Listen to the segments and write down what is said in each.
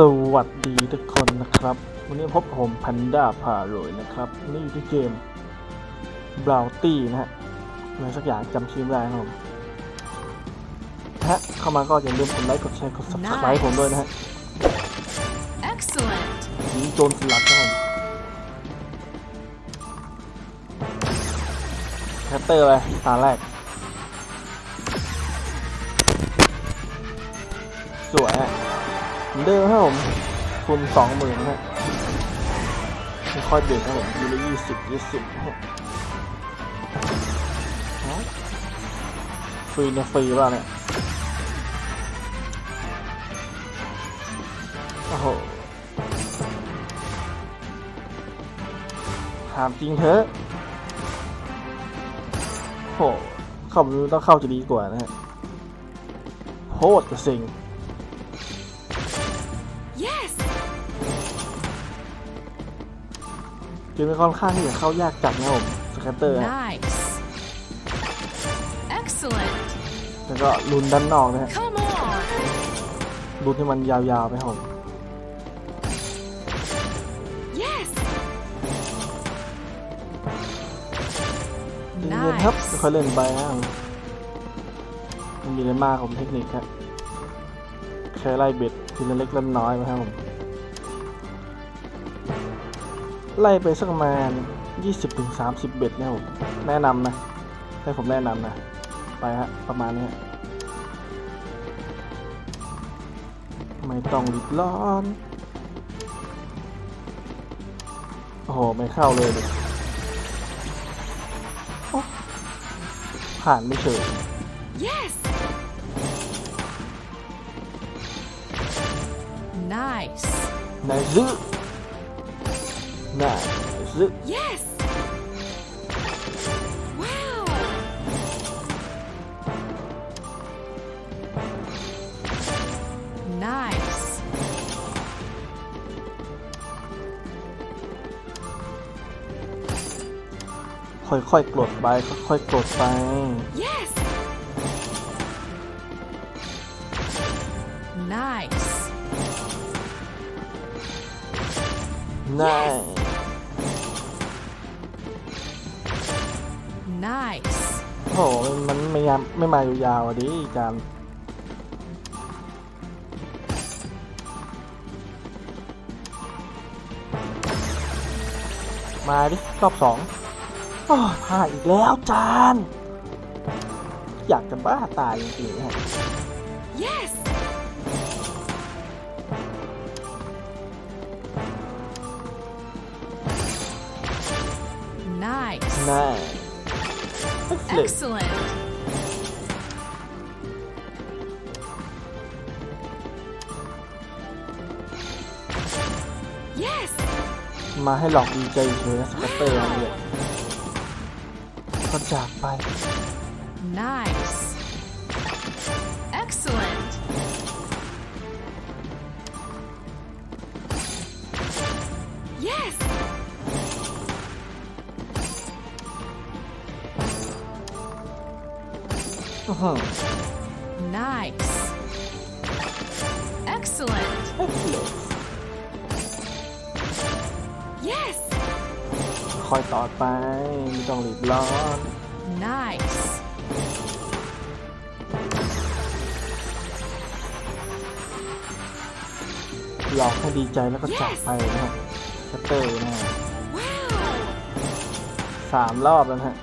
สวัสดีทุกคนนะครับ วันนี้พบกับผมพันด้าพารวยนะครับ นี่อยู่ที่เกมบราวตี้นะฮะอะไรสักอย่างจำชื่อไม่ได้ครับผมนะฮะเข้ามาก็อย่าลืมกดไลค์กดแชร์กด subscribe ผมด้วยนะฮะ Excellent. ยิงโจรสลัดครับผมแคตเตอร์เลยตาแรก มือนเดิมครับผมทุนสองหมื่นฮะไม่ค่อยเด็กครับผมยูละยี่สิบยี่สิบฟรีเนี่ยฟรีป่ะเนี่ยโอ้โหถามจริงเถอะโหเข้าไปต้องเข้าจะดีกว่านะฮะโคตระเซ็ง เกมนี้ค่อนข้างที่จะเข้ายากจัดนะครับผมสแคตเตอร์ฮะ Nice. Excellent. แล้วก็ลุนด้านนอกนะฮะ Come on. ลุนให้มันยาวๆไปครับผม Yes. เย็นๆครับไม่ Nice. ค่อยเล่นไปนะมันมีอะไรมากผมเทคนิคครับแค่ไล่เบ็ดทีละเล็กละน้อยไปครับผม ไล่ไปสักประมาณ 20-30 เบ็ดเนี่ยผมแนะนำนะให้ผมแนะนำนะ ไปฮะ ประมาณนี้ฮะไม่ต้องรีบร้อน โอ้โห ไม่เข้าเลยดิโอ๊ะผ่านไม่เฉย Yes. Nice. นายซื้อ นายซื้อ Yes. Wow. Nice. ค่อยๆกดไปค่อยๆกดไป Yes. Nice. น Nice. โอ้โหมันไม่ยามไม่มายาวๆอะดิจานมาดิรอบสองอ้าวพลาดอีกแล้วจาน อยากจะบ้าตายจริงๆฮะ Yes. Nice. นาย Excellent Excellent. Yes. มาให้หลอกดีใจเฉยนะสกัตเตอร์เนี่ยก็จากไป Nice. อื้อหือ Nice. Excellent. Excellent Yes. คอยต่อไปไม่ต้องรีบร้อน Nice. หลอกให้ดีใจแล้วก็จากไปนะฮะสกัตเตอร์นะฮะ Wow. สามรอบแล้วนะฮะ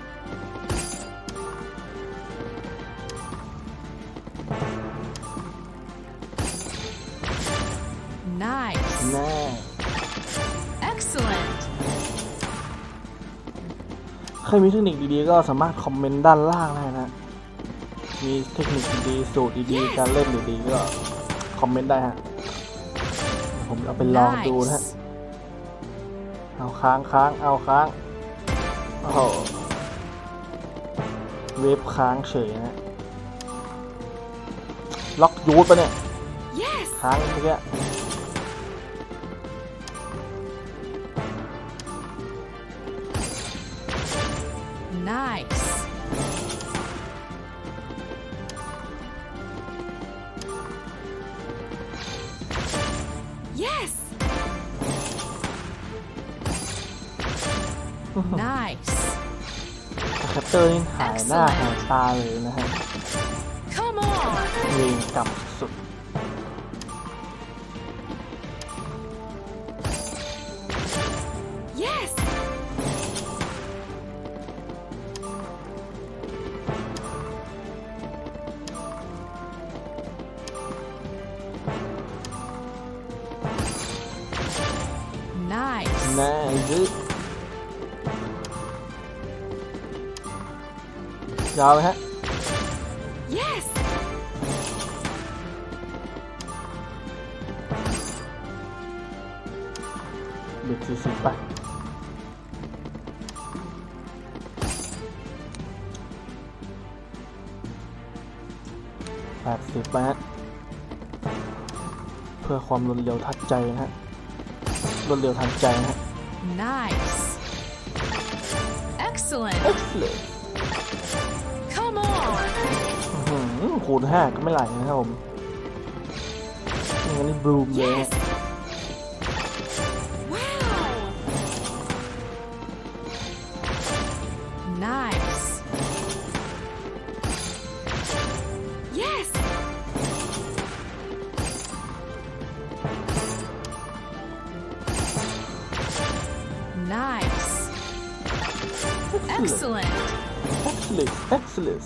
ครมีเทคนิคดีๆ ก็สามารถคอมเมนต์ด้านล่างได้นะ มีเทคนิคดีๆสูตรดีๆ การเล่นดีๆ ก็คอมเมนต์ได้ฮะ ผมเอาไปลองดูนะฮะ Nice. เอาค้างค้างเอาค้างโอ้โหเวฟค้างเฉยนะล็อกยูดปะเนี่ย Yes. ค้างเมื่อกี้ Nice. Yes. Nice. แคปเตอร์นี่หายหน้าหายตาเลยนะฮะ Come on. ยิงกลับ ยาวเลยฮะ Yes. บิดสี่สิบไปแปดสิบไปฮะ เพื่อความรวดเร็วทัดใจนะฮะ รวดเร็วทันใจนะฮะ Nice. Excellent. Excellent คูณห้าก็ไม่ไหลนะครับผมงั้นนี่บลูมเลย Yes. ฮะ Wow. Nice. Yes. 'Nice. Excellent. Excellent Excellent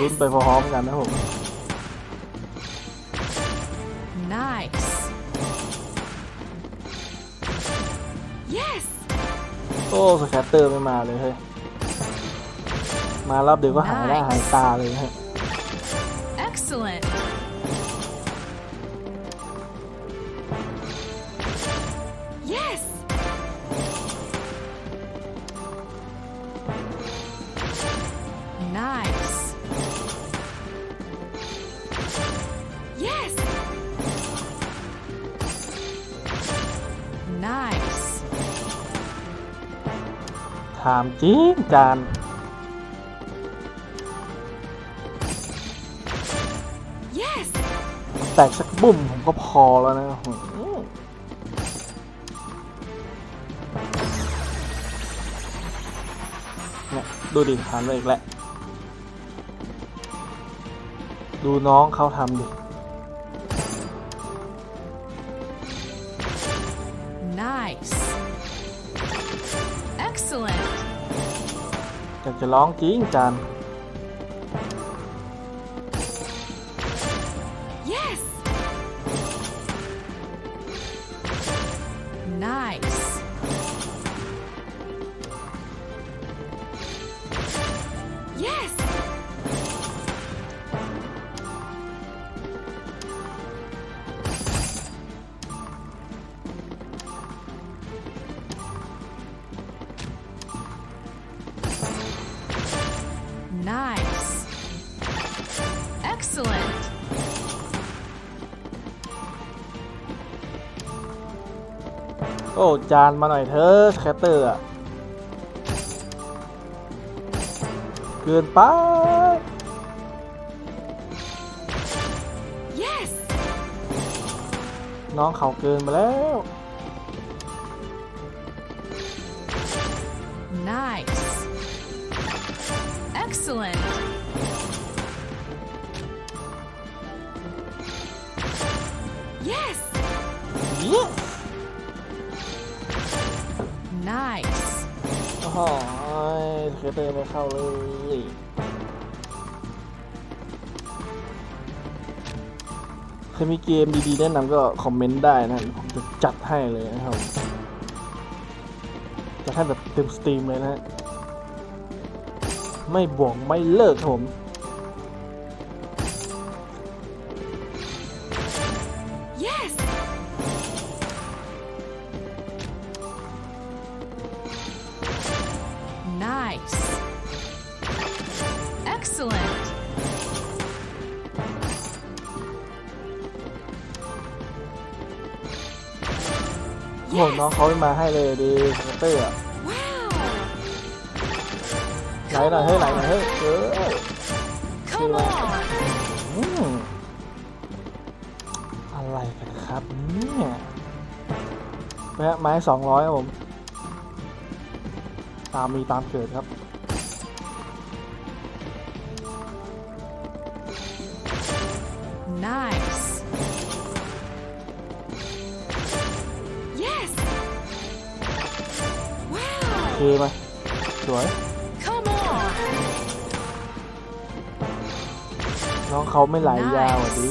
ลุ้น Yes. ไปพร้อมๆกันนะผม Nice. Yes. โอ้สแคตเตอร์ไม่มาเลยเฮ้ย มารอบเดียวก็หายหน้า Nice หายตาเลยฮะ Excellent. ถามจริงจาน Yes. แตกสักบุ่มผมก็พอแล้วนะอื้อหือเนี่ยดูดิหันไปอีกแล้ว ดูน้องเขาทำดิ จะร้องจริงจาน Yes. Nice. Excellent. โอ้จานมาหน่อยเถอะแคตเตอร์อะเกินไป Yes. น้องเขาเกินมาแล้ว Nice. Excellent. หเคเตอร์ไม่เข้าเลยใครมีเกมดีๆ แนะนำก็คอมเมนต์ได้นะผมจะจัดให้เลยนะครับจะให้แบบเต็มสตรีมเลยนะฮะไม่บวกไม่เลิกครับผม โหน้องเขาไม่มาให้เลยดีแคตเตอร์อะไหลหน่อยเฮ้ยไหลหน่อยเฮ้ยเออ Come on. อืมอะไรกันครับเนี่ยแวะไม้สองร้อยครับผม ตามมีตามเกิดครับ Nice. Yes. เค Wow. มาสวย Come on. น้องเขาไม่ไหลยาวอะดิ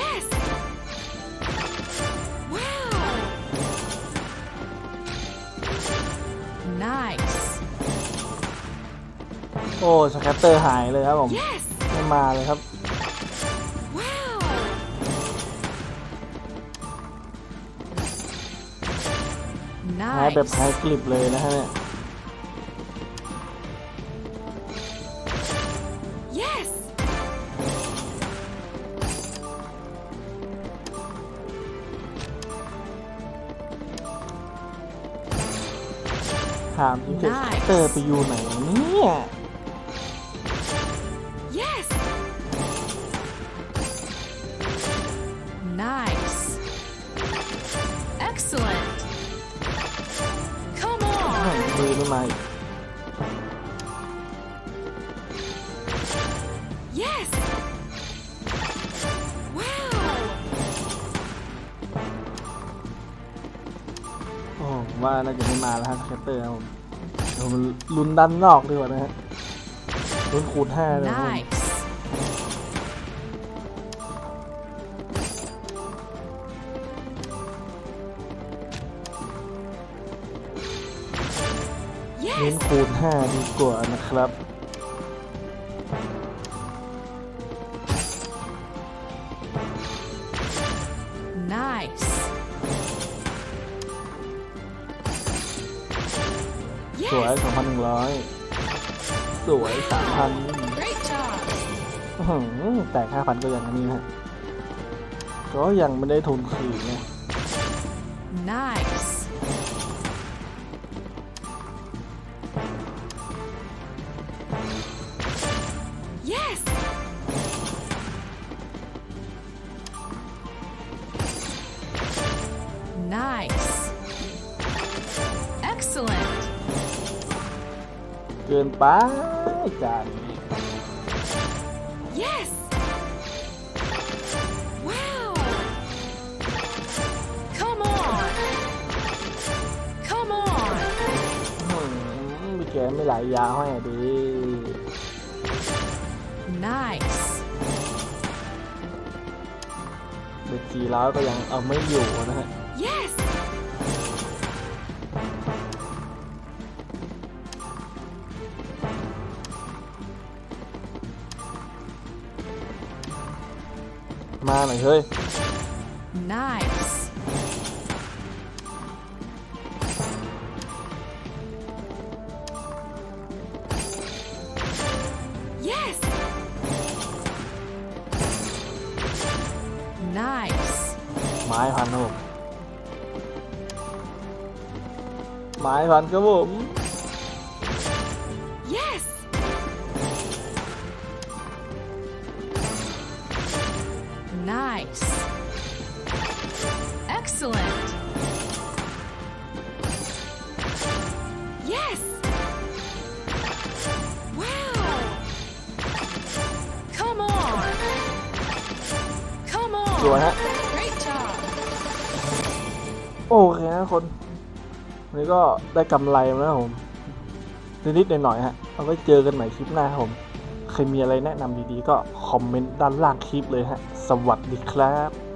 Yes. Wow. Nice. โอ้สแคตเตอร์หายเลยครับผม Yes. ไม่มาเลยครับ หายแบบ Nice. หายกลิบเลยนะฮะเนี่ย Yes. ถามจริงๆสแคตเตอร์ไปอยู่ไหนวะเนี่ย ม่ on. มือไม่มาอีก Yes. Wow. โอ้ผมว่าน่าจะไม่มาแล้วฮะสแคตเตอร์ครับผมเดี๋ยวมันลุ้นด้านนอกดีกว่านะฮะลุ้นคูณห้าเลยครับผม Nice. เน้นคูณห้าดีกว่านะครับ Nice. สวย Yes. 2,100สวย3,000 Great job. อื้อหือแต่5,000ก็อย่างนี้นะฮะก็ยังไม่ได้ทุนคืนนะ Nice. เกินไปจานนี้ Yes. Wow. Come on. Come on. อื้อหือมีแกไม่ไหลยาวให้อะดิ Nice. เด็กสี่ร้อยก็ยังเอาไม่อยู่นะฮะ Yes. มาหน่อยเฮ้ย Nice. Yes. Nice. ไม้พันครับผมไม้พันครับผม สวยฮะ โอเคนะคนวันนี้ก็ได้กำไรมาแล้วผมนิดๆหน่อยๆฮะเอาไว้เจอกันใหม่คลิปหน้าครับผมใครมีอะไรแนะนำดีๆ ก็คอมเมนต์ด้านล่างคลิปเลยฮะ สวัสดีครับ